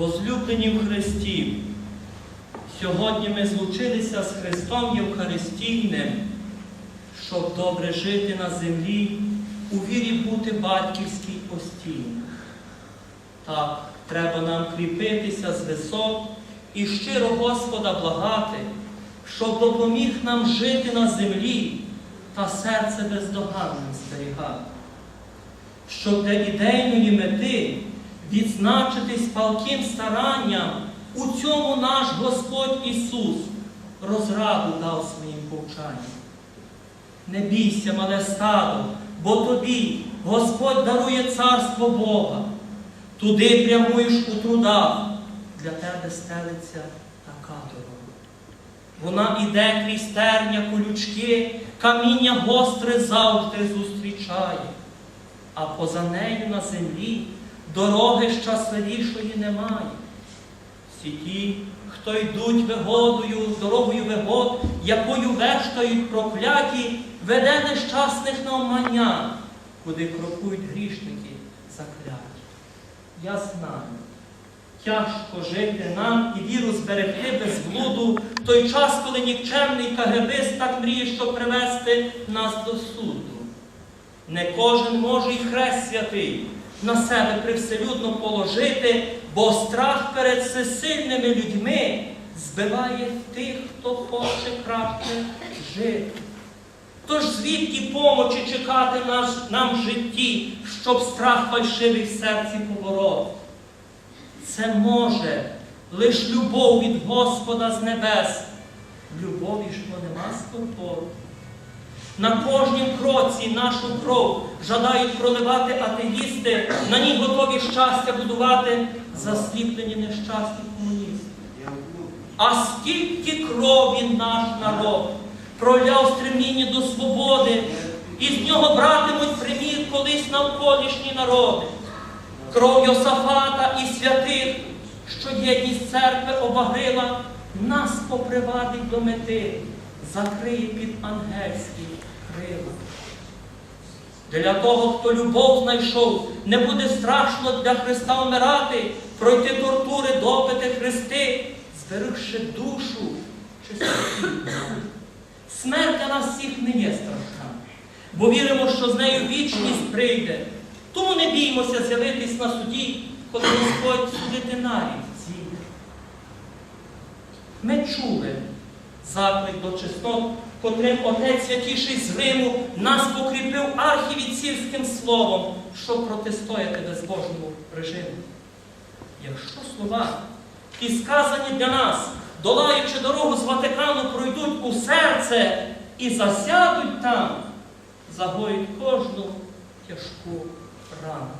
Возлюблені в Христі, сьогодні ми злучилися з Христом Євхаристійним, щоб добре жити на землі, у вірі бути батьківській постійно. Так, треба нам кріпитися з висот і щиро Господа благати, щоб допоміг нам жити на землі та серце бездоганним зберігати. Щоб для ідейної мети відзначитись палким старанням, у цьому наш Господь Ісус розраду дав своїм повчанням. Не бійся, мале стадо, бо тобі Господь дарує царство Бога. Туди прямуєш у трудах, для тебе стелиться така дорога. Вона іде крізь терня колючки, каміння гостре завжди зустрічає, а поза нею на землі дороги щасливішої немає. Всі ті, хто йдуть вигодою, дорогою вигод, якою вештають прокляті, веде нещасних на омання, куди крокують грішники закляті. Я знаю, тяжко жити нам і віру зберегти без блуду той час, коли нікчемний КГБист так мріє, щоб привести нас до суду. Не кожен може й хрест святий на себе привселюдно положити, бо страх перед всесильними людьми збиває тих, хто хоче краще жити. Тож звідки помочі чекати наш, нам в житті, щоб страх фальшивий в серці побороти? Це може лиш любов від Господа з небес. Любові бо нема скорботи. На кожнім кроці нашу кров жадають проливати атеїсти, на ній готові щастя будувати засліплені нещасні комуністи. А скільки крові наш народ проляв в стремлінні до свободи, і з нього братимуть примір колись навколишні народи. Кров Йосафата і святих, що єдність церкви обагрила, нас попривадить до мети, закриє під ангельські крила. Для того, хто любов знайшов, не буде страшно для Христа вмирати, пройти тортури, допити Христи, зберегши душу чистоту. Смерть для нас всіх не є страшна, бо віримо, що з нею вічність прийде. Тому не біймося з'явитись на суді, коли Господь судити навіть зійде. Ми чули заклик до чеснот, котрим Отець Святіший з Риму нас покріпив архівіцівським словом, щоб протистояти безбожному режиму. Якщо слова, ті сказані для нас, долаючи дорогу з Ватикану, пройдуть у серце і засядуть там, загоють кожну тяжку рану.